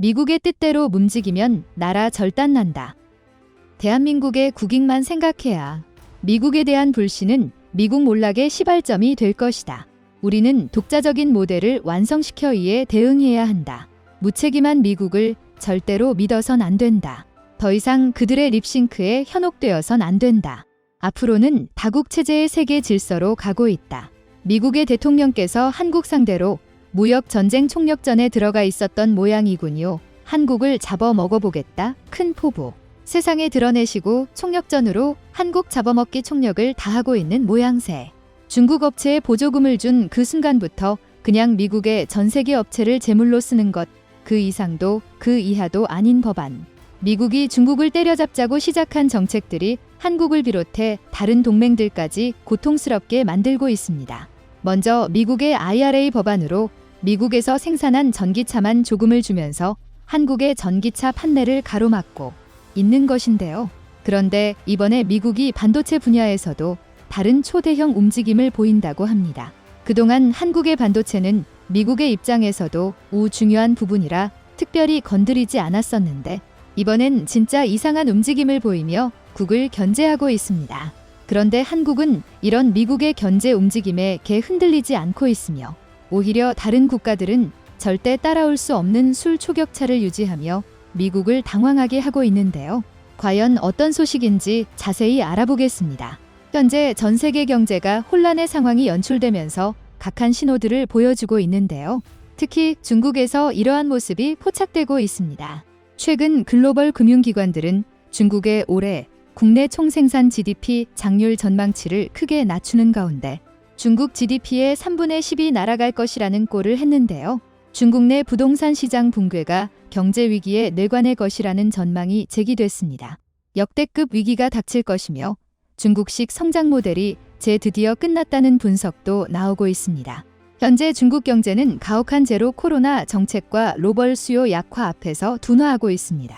미국의 뜻대로 움직이면 나라 절단난다. 대한민국의 국익만 생각해야 미국에 대한 불신은 미국 몰락의 시발점이 될 것이다. 우리는 독자적인 모델을 완성시켜 이에 대응해야 한다. 무책임한 미국을 절대로 믿어선 안 된다. 더 이상 그들의 립싱크에 현혹되어선 안 된다. 앞으로는 다국 체제의 세계 질서로 가고 있다. 미국의 대통령께서 한국 상대로 무역 전쟁 총력전에 들어가 있었던 모양이군요. 한국을 잡아 먹어보겠다. 큰 포부. 세상에 드러내시고 총력전으로 한국 잡아먹기 총력을 다하고 있는 모양새. 중국 업체에 보조금을 준 그 순간부터 그냥 미국의 전 세계 업체를 제물로 쓰는 것, 그 이상도 그 이하도 아닌 법안. 미국이 중국을 때려잡자고 시작한 정책들이 한국을 비롯해 다른 동맹들까지 고통스럽게 만들고 있습니다. 먼저 미국의 IRA 법안으로 미국에서 생산한 전기차만 조금을 주면서 한국의 전기차 판매를 가로막고 있는 것인데요. 그런데 이번에 미국이 반도체 분야에서도 다른 초대형 움직임을 보인다고 합니다. 그동안 한국의 반도체는 미국의 입장에서도 우 중요한 부분이라 특별히 건드리지 않았었는데 이번엔 진짜 이상한 움직임을 보이며 국을 견제하고 있습니다. 그런데 한국은 이런 미국의 견제 움직임에 개 흔들리지 않고 있으며 오히려 다른 국가들은 절대 따라올 수 없는 술 초격차를 유지하며 미국을 당황하게 하고 있는데요. 과연 어떤 소식인지 자세히 알아보겠습니다. 현재 전 세계 경제가 혼란의 상황이 연출되면서 각한 신호들을 보여주고 있는데요. 특히 중국에서 이러한 모습이 포착되고 있습니다. 최근 글로벌 금융기관들은 중국의 올해 국내 총생산 GDP 장률 전망치를 크게 낮추는 가운데 중국 GDP의 3분의 10이 날아갈 것이라는 꼴을 했는데요. 중국 내 부동산 시장 붕괴가 경제 위기의 뇌관의 것이라는 전망이 제기됐습니다. 역대급 위기가 닥칠 것이며 중국식 성장 모델이 제 드디어 끝났다는 분석도 나오고 있습니다. 현재 중국 경제는 가혹한 제로 코로나 정책과 로벌 수요 약화 앞에서 둔화하고 있습니다.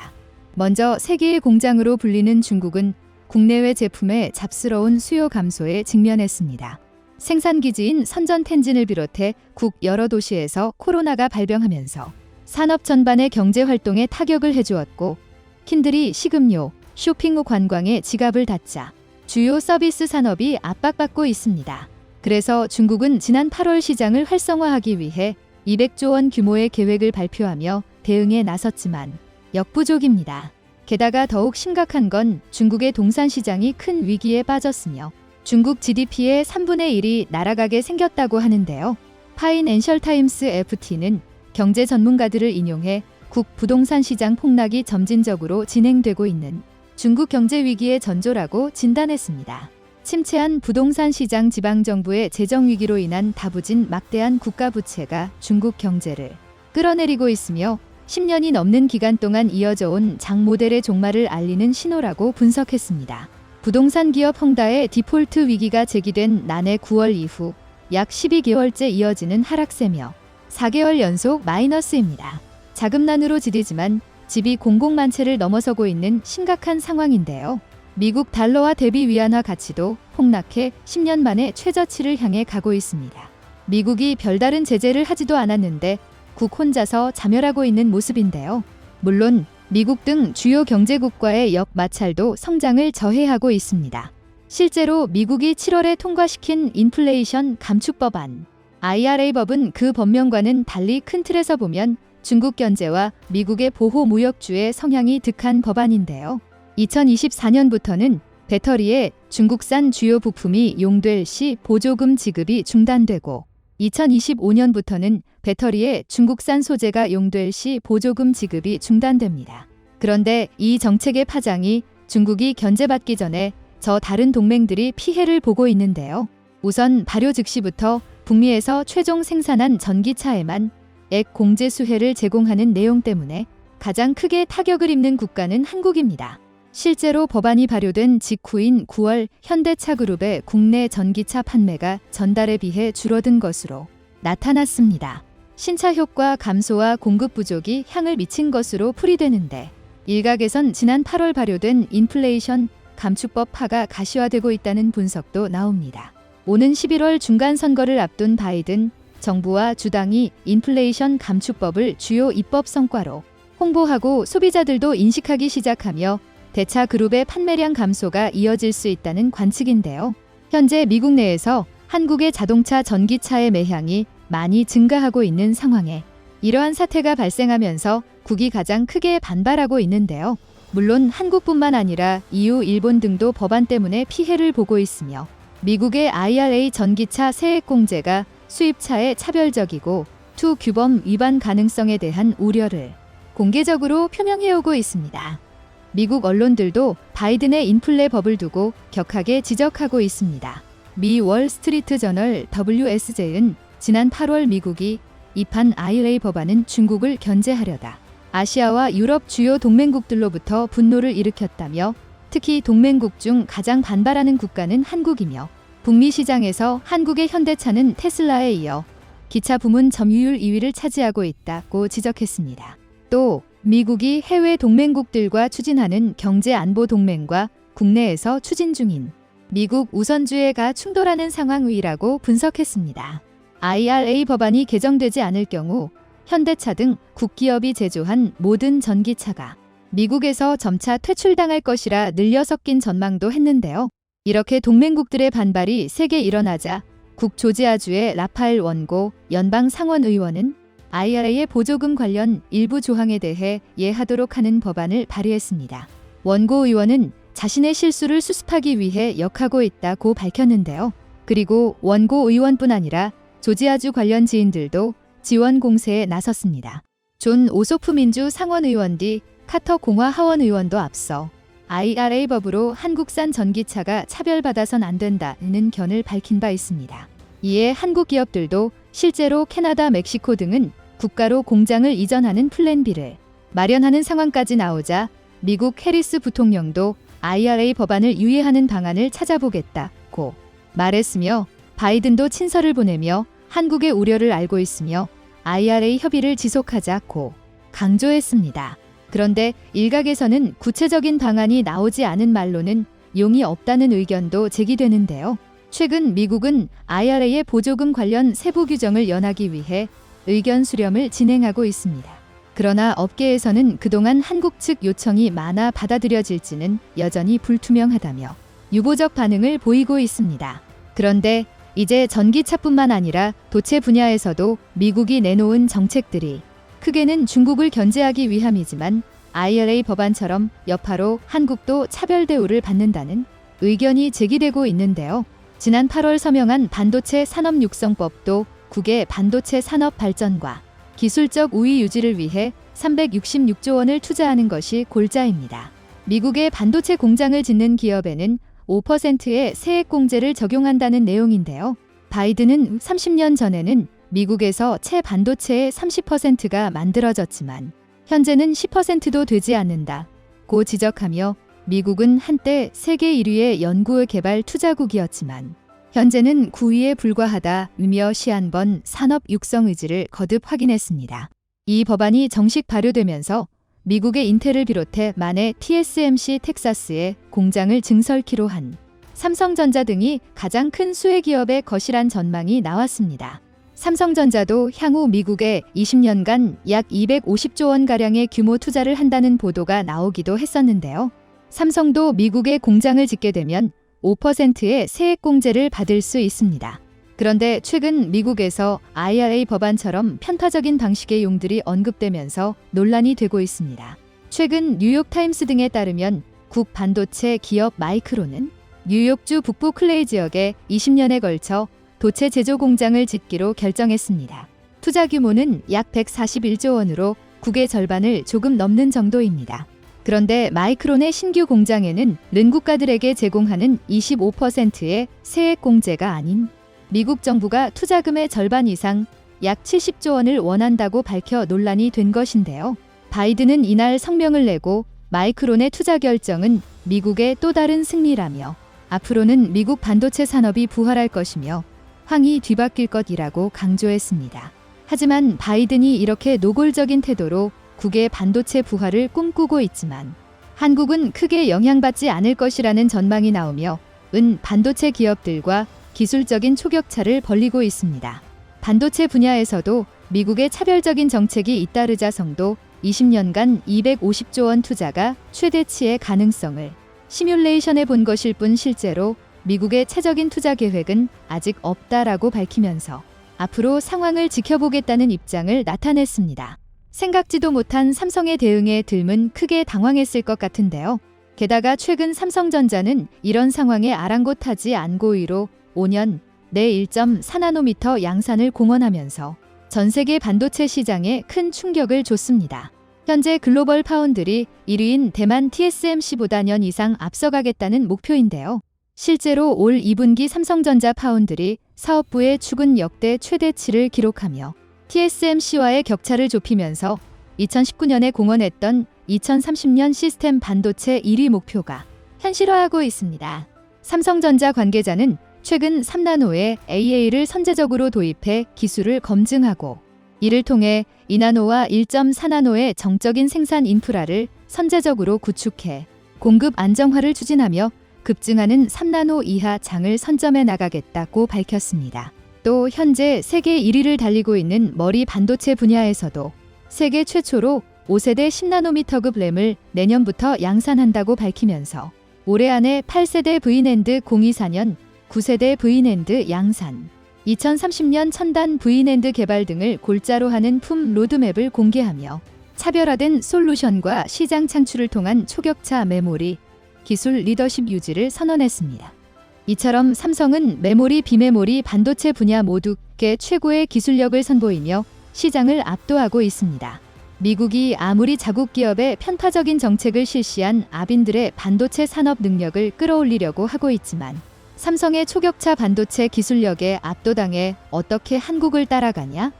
먼저 세계의 공장으로 불리는 중국은 국내외 제품의 잡스러운 수요 감소에 직면했습니다. 생산 기지인 선전 텐진을 비롯해 국 여러 도시에서 코로나가 발병하면서 산업 전반의 경제 활동에 타격을 해주었고 킨들이 식음료, 쇼핑 후 관광에 지갑을 닫자 주요 서비스 산업이 압박받고 있습니다. 그래서 중국은 지난 8월 시장을 활성화하기 위해 200조 원 규모의 계획을 발표하며 대응에 나섰지만 역부족입니다. 게다가 더욱 심각한 건 중국의 동산 시장이 큰 위기에 빠졌으며 중국 GDP의 3분의 1이 날아가게 생겼다고 하는데요. 파이낸셜 타임스 FT는 경제 전문가들을 인용해 국 부동산 시장 폭락이 점진적으로 진행되고 있는 중국 경제 위기의 전조라고 진단했습니다. 침체한 부동산 시장 지방정부의 재정 위기로 인한 다부진 막대한 국가 부채가 중국 경제를 끌어내리고 있으며 10년이 넘는 기간 동안 이어져 온 장 모델의 종말을 알리는 신호라고 분석했습니다. 부동산 기업 헝다의 디폴트 위기가 제기된 난해 9월 이후 약 12개월째 이어지는 하락세며 4개월 연속 마이너스입니다. 자금난으로 지디지만 집이 공공만 채를 넘어서고 있는 심각한 상황인데요. 미국 달러와 대비 위안화 가치도 폭락해 10년 만에 최저치를 향해 가고 있습니다. 미국이 별다른 제재를 하지도 않았는데 국 혼자서 자멸하고 있는 모습인데요. 물론 미국 등 주요 경제국과의 역마찰도 성장을 저해하고 있습니다. 실제로 미국이 7월에 통과시킨 인플레이션 감축법안 IRA 법은 그 법령과는 달리 큰 틀에서 보면 중국 견제와 미국의 보호 무역주의 성향이 득한 법안인데요. 2024년부터는 배터리에 중국산 주요 부품이 용될 시 보조금 지급이 중단되고 2025년부터는 배터리에 중국산 소재가 용될 시 보조금 지급이 중단됩니다. 그런데 이 정책의 파장이 중국이 견제받기 전에 저 다른 동맹들이 피해를 보고 있는데요. 우선 발효 즉시부터 북미에서 최종 생산한 전기차에만 액 공제 수혜를 제공하는 내용 때문에 가장 크게 타격을 입는 국가는 한국입니다. 실제로 법안이 발효된 직후인 9월 현대차 그룹의 국내 전기차 판매가 전달에 비해 줄어든 것으로 나타났습니다. 신차 효과 감소와 공급 부족이 향을 미친 것으로 풀이되는데 일각에선 지난 8월 발효된 인플레이션 감축법 파가 가시화되고 있다는 분석도 나옵니다. 오는 11월 중간 선거를 앞둔 바이든 정부와 주당이 인플레이션 감축법을 주요 입법 성과로 홍보하고 소비자들도 인식하기 시작하며 대차 그룹의 판매량 감소가 이어질 수 있다는 관측인데요. 현재 미국 내에서 한국의 자동차 전기차의 매향이 많이 증가하고 있는 상황에 이러한 사태가 발생하면서 국이 가장 크게 반발하고 있는데요. 물론 한국뿐만 아니라 EU, 일본 등도 법안 때문에 피해를 보고 있으며 미국의 IRA 전기차 세액 공제가 수입차에 차별적이고 투 규범 위반 가능성에 대한 우려를 공개적으로 표명해오고 있습니다. 미국 언론들도 바이든의 인플레 법을 두고 격하게 지적하고 있습니다. 미 월스트리트 저널 WSJ는 지난 8월 미국이 이판 IRA 법안은 중국을 견제하려다 아시아와 유럽 주요 동맹국들로부터 분노를 일으켰다며 특히 동맹국 중 가장 반발하는 국가는 한국이며 북미 시장에서 한국의 현대차는 테슬라에 이어 기차 부문 점유율 2위를 차지하고 있다고 지적했습니다. 또 미국이 해외 동맹국들과 추진하는 경제 안보 동맹과 국내에서 추진 중인 미국 우선주의가 충돌하는 상황이라고 분석했습니다. IRA 법안이 개정되지 않을 경우 현대차 등 국기업이 제조한 모든 전기차가 미국에서 점차 퇴출당할 것이라 늘려 섞인 전망도 했는데요. 이렇게 동맹국들의 반발이 세게 일어나자 국 조지아주의 라파엘 원고 연방 상원 의원은 IRA의 보조금 관련 일부 조항에 대해 예하도록 하는 법안을 발의했습니다. 원고 의원은 자신의 실수를 수습하기 위해 역하고 있다고 밝혔는데요. 그리고 원고 의원뿐 아니라 조지아주 관련 지인들도 지원 공세에 나섰습니다. 존 오소프 민주 상원 의원 뒤 카터 공화 하원 의원도 앞서 IRA 법으로 한국산 전기차가 차별받아선 안 된다는 견을 밝힌 바 있습니다. 이에 한국 기업들도 실제로 캐나다, 멕시코 등은 국가로 공장을 이전하는 플랜 B를 마련하는 상황까지 나오자 미국 해리스 부통령도 IRA 법안을 유예하는 방안을 찾아보겠다고 말했으며 바이든도 친서를 보내며 한국의 우려를 알고 있으며 IRA 협의를 지속하자고 강조했습니다. 그런데 일각에서는 구체적인 방안이 나오지 않은 말로는 용이 없다는 의견도 제기되는데요. 최근 미국은 IRA의 보조금 관련 세부 규정을 연하기 위해 의견 수렴을 진행하고 있습니다. 그러나 업계에서는 그동안 한국 측 요청이 많아 받아들여질지는 여전히 불투명하다며 유보적 반응을 보이고 있습니다. 그런데 이제 전기차뿐만 아니라 도체 분야에서도 미국이 내놓은 정책들이 크게는 중국을 견제하기 위함이지만 IRA 법안처럼 여파로 한국도 차별 대우를 받는다는 의견이 제기되고 있는데요. 지난 8월 서명한 반도체 산업 육성법도 국의 반도체 산업 발전과 기술적 우위 유지를 위해 366조 원을 투자하는 것이 골자입니다. 미국의 반도체 공장을 짓는 기업에는 5%의 세액 공제를 적용한다는 내용인데요. 바이든은 30년 전에는 미국에서 채 반도체의 30%가 만들어졌지만 현재는 10%도 되지 않는다. 고 지적하며 미국은 한때 세계 1위의 연구 개발 투자국이었지만 현재는 9위에 불과하다 으며 시한번 산업 육성 의지를 거듭 확인했습니다. 이 법안이 정식 발효되면서 미국의 인텔을 비롯해 만의 TSMC 텍사스에 공장을 증설키로 한 삼성전자 등이 가장 큰 수혜 기업의 것이란 전망이 나왔습니다. 삼성전자도 향후 미국에 20년간 약 250조 원가량의 규모 투자를 한다는 보도가 나오기도 했었는데요. 삼성도 미국에 공장을 짓게 되면 5%의 세액 공제를 받을 수 있습니다. 그런데 최근 미국에서 IRA 법안처럼 편파적인 방식의 용들이 언급되면서 논란이 되고 있습니다. 최근 뉴욕타임스 등에 따르면 국 반도체 기업 마이크로는 뉴욕주 북부 클레이 지역에 20년에 걸쳐 도체 제조 공장을 짓기로 결정했습니다. 투자 규모는 약 141조 원으로 국의 절반을 조금 넘는 정도입니다. 그런데 마이크론의 신규 공장에는 른 국가들에게 제공하는 25%의 세액 공제가 아닌 미국 정부가 투자금의 절반 이상 약 70조 원을 원한다고 밝혀 논란이 된 것인데요. 바이든은 이날 성명을 내고 마이크론의 투자 결정은 미국의 또 다른 승리라며 앞으로는 미국 반도체 산업이 부활할 것이며 황이 뒤바뀔 것이라고 강조했습니다. 하지만 바이든이 이렇게 노골적인 태도로 국의 반도체 부활을 꿈꾸고 있지만 한국은 크게 영향받지 않을 것이라는 전망이 나오며 은 반도체 기업들과 기술적인 초격차를 벌리고 있습니다. 반도체 분야에서도 미국의 차별적인 정책이 잇따르자 성도 20년간 250조 원 투자가 최대치의 가능성을 시뮬레이션해 본 것일 뿐 실제로 미국의 최적인 투자 계획은 아직 없다라고 밝히면서 앞으로 상황을 지켜보겠다는 입장을 나타냈습니다. 생각지도 못한 삼성의 대응에 들문 크게 당황했을 것 같은데요. 게다가 최근 삼성전자는 이런 상황에 아랑곳하지 않고 이로 5년 내 1.4나노미터 양산을 공언하면서 전 세계 반도체 시장에 큰 충격을 줬습니다. 현재 글로벌 파운드리 1위인 대만 TSMC보다 년 이상 앞서가겠다는 목표인데요. 실제로 올 2분기 삼성전자 파운드리 사업부의 축은 역대 최대치를 기록하며 TSMC와의 격차를 좁히면서 2019년에 공언했던 2030년 시스템 반도체 1위 목표가 현실화하고 있습니다. 삼성전자 관계자는 최근 3나노에 AA를 선제적으로 도입해 기술을 검증하고 이를 통해 2나노와 1.4나노의 정적인 생산 인프라를 선제적으로 구축해 공급 안정화를 추진하며 급증하는 3나노 이하 장을 선점해 나가겠다고 밝혔습니다. 또 현재 세계 1위를 달리고 있는 머리 반도체 분야에서도 세계 최초로 5세대 10나노미터급 램을 내년부터 양산한다고 밝히면서 올해 안에 8세대 V낸드 024년 9세대 V낸드 양산, 2030년 첨단 V낸드 개발 등을 골자로 하는 품 로드맵을 공개하며 차별화된 솔루션과 시장 창출을 통한 초격차 메모리, 기술 리더십 유지를 선언했습니다. 이처럼 삼성은 메모리, 비메모리, 반도체 분야 모두께 최고의 기술력을 선보이며 시장을 압도하고 있습니다. 미국이 아무리 자국 기업의 편파적인 정책을 실시한 아빈들의 반도체 산업 능력을 끌어올리려고 하고 있지만 삼성의 초격차 반도체 기술력에 압도당해 어떻게 한국을 따라가냐?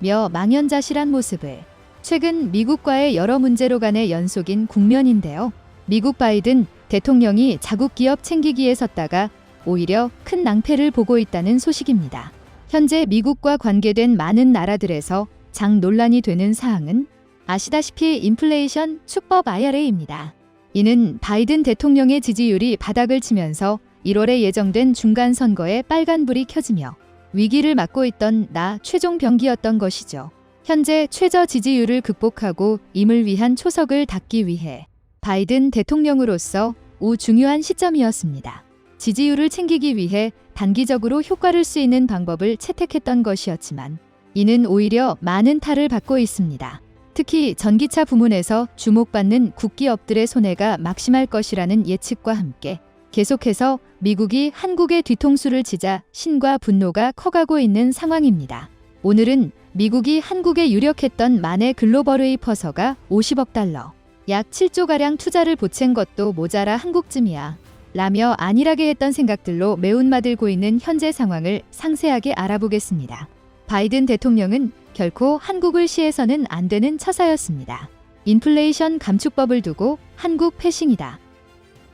며 망연자실한 모습을 최근 미국과의 여러 문제로 간의 연속인 국면인데요. 미국 바이든 대통령이 자국 기업 챙기기에 섰다가 오히려 큰 낭패를 보고 있다는 소식입니다. 현재 미국과 관계된 많은 나라들에서 장 논란이 되는 사항은 아시다시피 인플레이션 축법 IRA입니다. 이는 바이든 대통령의 지지율이 바닥을 치면서 1월에 예정된 중간 선거에 빨간불이 켜지며 위기를 맞고 있던 나 최종 병기였던 것이죠. 현재 최저 지지율을 극복하고 임을 위한 초석을 닦기 위해 바이든 대통령으로서 우 중요한 시점이었습니다. 지지율을 챙기기 위해 단기적으로 효과를 수 있는 방법을 채택했던 것이었지만 이는 오히려 많은 탈을 받고 있습니다. 특히 전기차 부문에서 주목받는 국기업들의 손해가 막심할 것이라는 예측과 함께 계속해서 미국이 한국의 뒤통수를 치자 신과 분노가 커가고 있는 상황입니다. 오늘은 미국이 한국에 유력했던 만의 글로벌웨이퍼서가 50억 달러, 약 7조가량 투자를 보챈 것도 모자라 한국쯤이야. 라며 안일하게 했던 생각들로 매운맛 을 고이는 현재 상황을 상세하게 알아보겠습니다. 바이든 대통령은 결코 한국을 시해서는 안 되는 처사였습니다. 인플레이션 감축법을 두고 한국 패싱이다.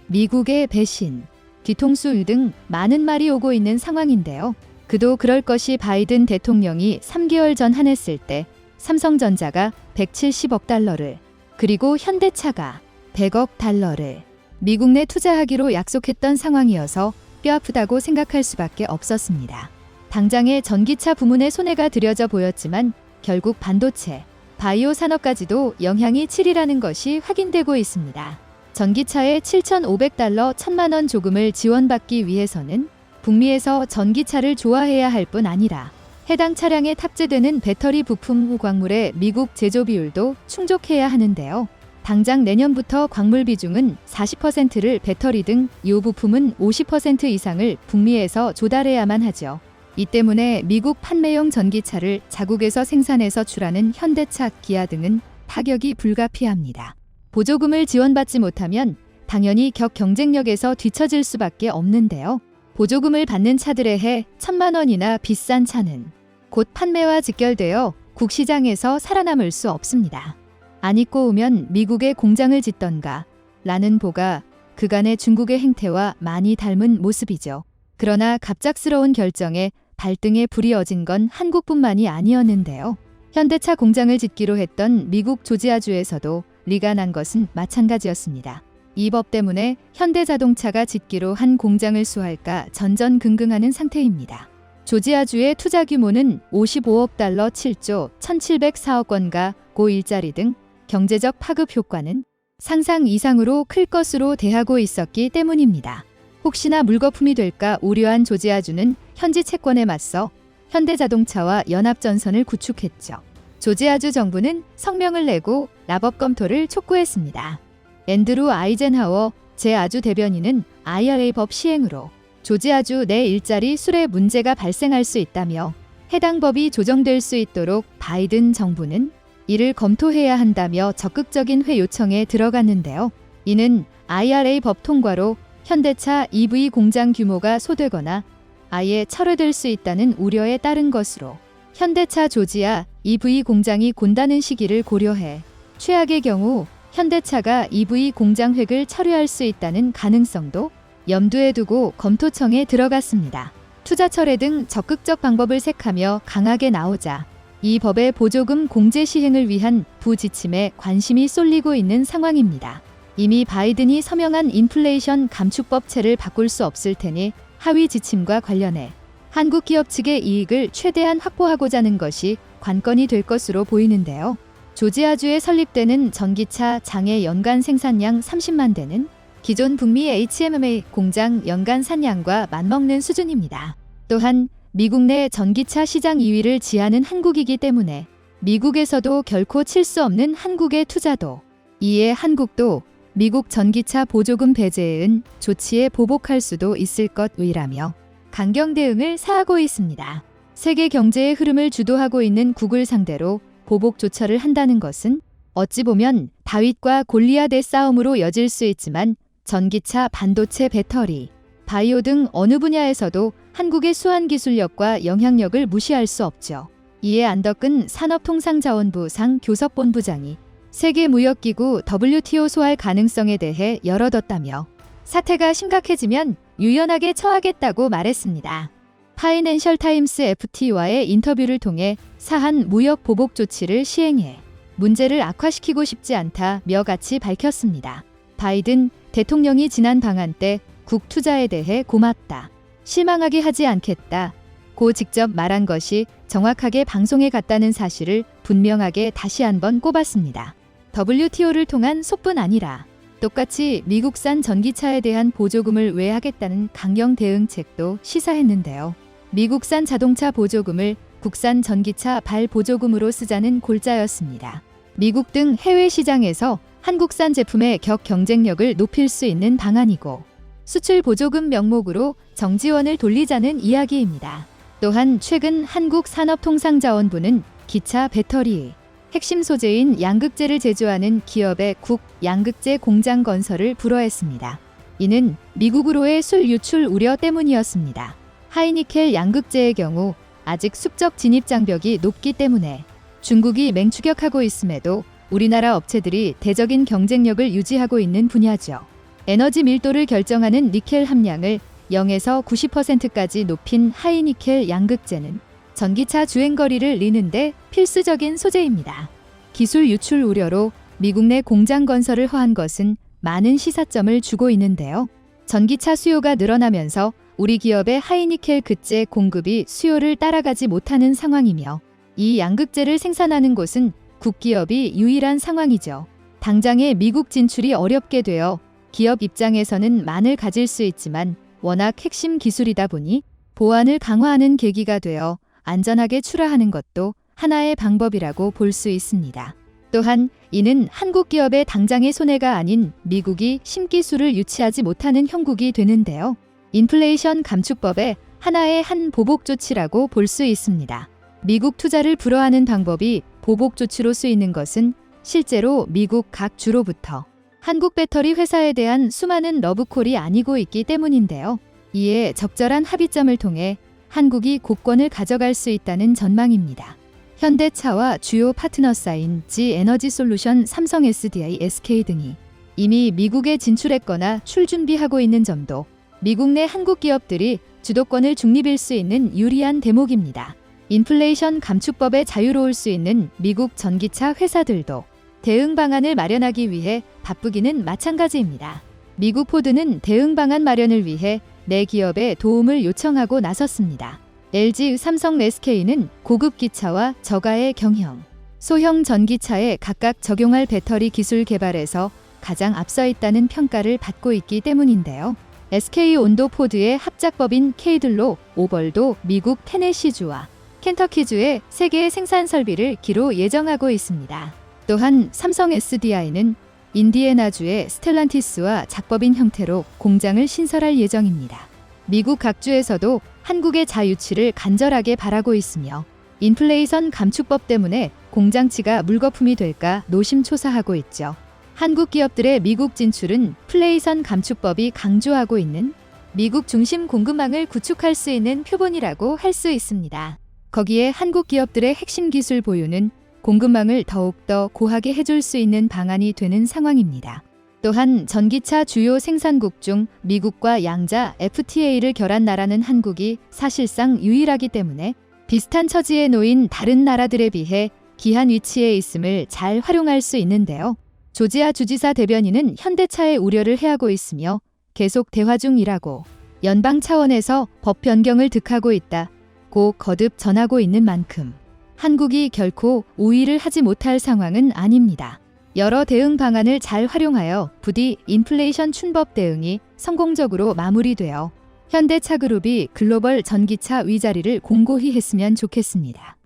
미국의 배신, 뒤통수 등 많은 말이 오고 있는 상황인데요. 그도 그럴 것이 바이든 대통령이 3개월 전 한했을 때 삼성전자가 170억 달러를 그리고 현대차가 100억 달러를 미국 내 투자하기로 약속했던 상황이어서 뼈아프다고 생각할 수밖에 없었습니다. 당장의 전기차 부문에 손해가 들여져 보였지만 결국 반도체, 바이오 산업까지도 영향이 7이라는 것이 확인되고 있습니다. 전기차의 7,500달러 1천만 원 조금을 지원받기 위해서는 북미에서 전기차를 좋아해야 할 뿐 아니라 해당 차량에 탑재되는 배터리 부품 후 광물의 미국 제조 비율도 충족해야 하는데요. 당장 내년부터 광물 비중은 40%를 배터리 등이 부품은 50% 이상을 북미에서 조달해야만 하죠. 이 때문에 미국 판매용 전기차를 자국에서 생산해서 출하는 현대차, 기아 등은 타격이 불가피합니다. 보조금을 지원받지 못하면 당연히 격 경쟁력에서 뒤처질 수밖에 없는데요. 보조금을 받는 차들에 해 천만 원이나 비싼 차는 곧 판매와 직결되어 국시장에서 살아남을 수 없습니다. 안 입고 오면 미국에 공장을 짓던가 라는 보가 그간의 중국의 행태와 많이 닮은 모습이죠. 그러나 갑작스러운 결정에 발등에 불이 어진 건 한국뿐만이 아니었는데요. 현대차 공장을 짓기로 했던 미국 조지아주에서도 리가 난 것은 마찬가지였습니다. 이 법 때문에 현대자동차가 짓기로 한 공장을 수할까 전전긍긍하는 상태입니다. 조지아주의 투자 규모는 55억 달러 7조 1,704억 원과 고 일자리 등 경제적 파급 효과는 상상 이상으로 클 것으로 대하고 있었기 때문입니다. 혹시나 물거품이 될까 우려한 조지아주는 현지 채권에 맞서 현대자동차와 연합전선을 구축했죠. 조지아주 정부는 성명을 내고 납업 검토를 촉구했습니다. 앤드루 아이젠하워 제 아주 대변인은 IRA 법 시행으로 조지아주 내 일자리 수레 문제가 발생할 수 있다며 해당 법이 조정될 수 있도록 바이든 정부는 이를 검토해야 한다며 적극적인 회 요청에 들어갔는데요. 이는 IRA 법 통과로 현대차 EV 공장 규모가 소되거나 아예 철회될 수 있다는 우려에 따른 것으로 현대차 조지아 EV 공장이 곤다는 시기를 고려해 최악의 경우 현대차가 EV 공장 획을 철회할 수 있다는 가능성도 염두에 두고 검토청에 들어갔습니다. 투자 철회 등 적극적 방법을 색하며 강하게 나오자 이 법의 보조금 공제 시행을 위한 부지침에 관심이 쏠리고 있는 상황입니다. 이미 바이든이 서명한 인플레이션 감축법체를 바꿀 수 없을 테니 하위 지침과 관련해 한국 기업 측의 이익을 최대한 확보하고자 하는 것이 관건이 될 것으로 보이는데요. 조지아주에 설립되는 전기차 장애 연간 생산량 30만 대는 기존 북미 HMMA 공장 연간 산량과 맞먹는 수준입니다. 또한 미국 내 전기차 시장 2위를 지하는 한국이기 때문에 미국에서도 결코 칠 수 없는 한국의 투자도 이에 한국도 미국 전기차 보조금 배제은 조치에 보복할 수도 있을 것이라며 강경 대응을 사하고 있습니다. 세계 경제의 흐름을 주도하고 있는 국을 상대로 보복 조처를 한다는 것은 어찌 보면 다윗과 골리앗의 싸움으로 여질 수 있지만 전기차, 반도체, 배터리, 바이오 등 어느 분야에서도 한국의 수환 기술력과 영향력을 무시할 수 없죠. 이에 안덕근 산업통상자원부 상 교섭본부장이 세계무역기구 WTO 소할 가능성에 대해 열어뒀다며 사태가 심각해지면 유연하게 처하겠다고 말했습니다. 파이낸셜 타임스 FT와의 인터뷰를 통해 사한 무역 보복 조치를 시행해 문제를 악화시키고 싶지 않다며 같이 밝혔습니다. 바이든 대통령이 지난 방한 때 국 투자에 대해 고맙다. 실망하게 하지 않겠다. 고 직접 말한 것이 정확하게 방송에 갔다는 사실을 분명하게 다시 한번 꼽았습니다. WTO를 통한 속뿐 아니라 똑같이 미국산 전기차에 대한 보조금을 왜 하겠다는 강경 대응책도 시사했는데요. 미국산 자동차 보조금을 국산 전기차 발 보조금으로 쓰자는 골자였습니다. 미국 등 해외 시장에서 한국산 제품의 격 경쟁력을 높일 수 있는 방안이고 수출 보조금 명목으로 정지원을 돌리자는 이야기입니다. 또한 최근 한국산업통상자원부는 기차 배터리 핵심 소재인 양극재를 제조하는 기업의 국 양극재 공장 건설을 불허했습니다. 이는 미국으로의 술 유출 우려 때문이었습니다. 하이니켈 양극재의 경우 아직 수적 진입 장벽이 높기 때문에 중국이 맹추격하고 있음에도 우리나라 업체들이 대적인 경쟁력을 유지하고 있는 분야죠. 에너지 밀도를 결정하는 니켈 함량을 0에서 90%까지 높인 하이니켈 양극재는 전기차 주행 거리를 리는데 필수적인 소재입니다. 기술 유출 우려로 미국 내 공장 건설을 허한 것은 많은 시사점을 주고 있는데요. 전기차 수요가 늘어나면서 우리 기업의 하이니켈 급재 공급이 수요를 따라가지 못하는 상황이며 이 양극재를 생산하는 곳은 국기업이 유일한 상황이죠. 당장의 미국 진출이 어렵게 되어 기업 입장에서는 만을 가질 수 있지만 워낙 핵심 기술이다 보니 보안을 강화하는 계기가 되어 안전하게 출하하는 것도 하나의 방법이라고 볼 수 있습니다. 또한 이는 한국 기업의 당장의 손해가 아닌 미국이 신기술을 유치하지 못하는 형국이 되는데요. 인플레이션 감축법의 하나의 한 보복 조치라고 볼 수 있습니다. 미국 투자를 불허하는 방법이 보복 조치로 쓰이는 것은 실제로 미국 각 주로부터 한국 배터리 회사에 대한 수많은 러브콜이 아니고 있기 때문인데요. 이에 적절한 합의점을 통해 한국이 국권을 가져갈 수 있다는 전망입니다. 현대차와 주요 파트너사인 G 에너지 솔루션, 삼성 SDI, SK 등이 이미 미국에 진출했거나 출준비하고 있는 점도 미국 내 한국 기업들이 주도권을 중립일 수 있는 유리한 대목입니다. 인플레이션 감축법에 자유로울 수 있는 미국 전기차 회사들도 대응 방안을 마련하기 위해 바쁘기는 마찬가지입니다. 미국 포드는 대응 방안 마련을 위해 내 기업에 도움을 요청하고 나섰습니다. LG, 삼성, SK는 고급 기차와 저가의 경형, 소형 전기차에 각각 적용할 배터리 기술 개발에서 가장 앞서 있다는 평가를 받고 있기 때문인데요. SK 온도 포드의 합작법인 케이들로 오벌도 미국 테네시주와 켄터키주에 세계의 생산 설비를 기로 예정하고 있습니다. 또한 삼성 SDI는 인디애나주의 스텔란티스와 작법인 형태로 공장을 신설할 예정입니다. 미국 각주에서도 한국의 자유치를 간절하게 바라고 있으며 인플레이션 감축법 때문에 공장치가 물거품이 될까 노심초사하고 있죠. 한국 기업들의 미국 진출은 플레이선 감축법이 강조하고 있는 미국 중심 공급망을 구축할 수 있는 표본이라고 할 수 있습니다. 거기에 한국 기업들의 핵심 기술 보유는 공급망을 더욱더 고하게 해줄 수 있는 방안이 되는 상황입니다. 또한 전기차 주요 생산국 중 미국과 양자 FTA를 결한 나라는 한국이 사실상 유일하기 때문에 비슷한 처지에 놓인 다른 나라들에 비해 기한 위치에 있음을 잘 활용할 수 있는데요. 조지아 주지사 대변인은 현대차의 우려를 해하고 있으며 계속 대화 중이라고 연방 차원에서 법 변경을 득하고 있다 고 거듭 전하고 있는 만큼 한국이 결코 우위를 하지 못할 상황은 아닙니다. 여러 대응 방안을 잘 활용하여 부디 인플레이션 춘법 대응이 성공적으로 마무리되어 현대차 그룹이 글로벌 전기차 위자리를 공고히 했으면 좋겠습니다.